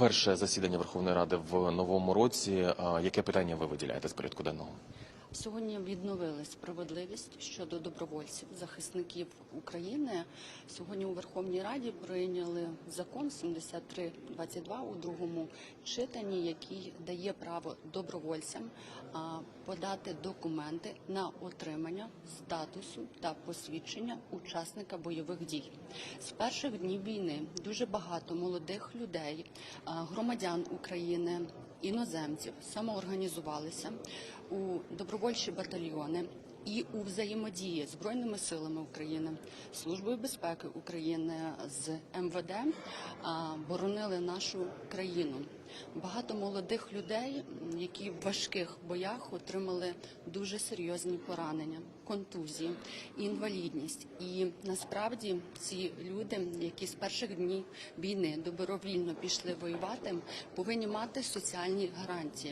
перше засідання Верховної Ради в новому році. Яке питання ви виділяєте з порядку денного? Сьогодні відновили справедливість щодо добровольців, захисників України. Сьогодні у Верховній Раді прийняли закон 7322 у другому читанні, який дає право добровольцям подати документи на отримання статусу та посвідчення учасника бойових дій. З перших днів війни дуже багато молодих людей, громадян України, іноземців самоорганізувалися у добровольчі батальйони і у взаємодії з збройними силами України, службою безпеки України з МВД а, боронили нашу країну. Багато молодих людей, які в важких боях отримали дуже серйозні поранення, контузії, інвалідність. І насправді ці люди, які з перших днів війни добровільно пішли воювати, повинні мати соціальні гарантії.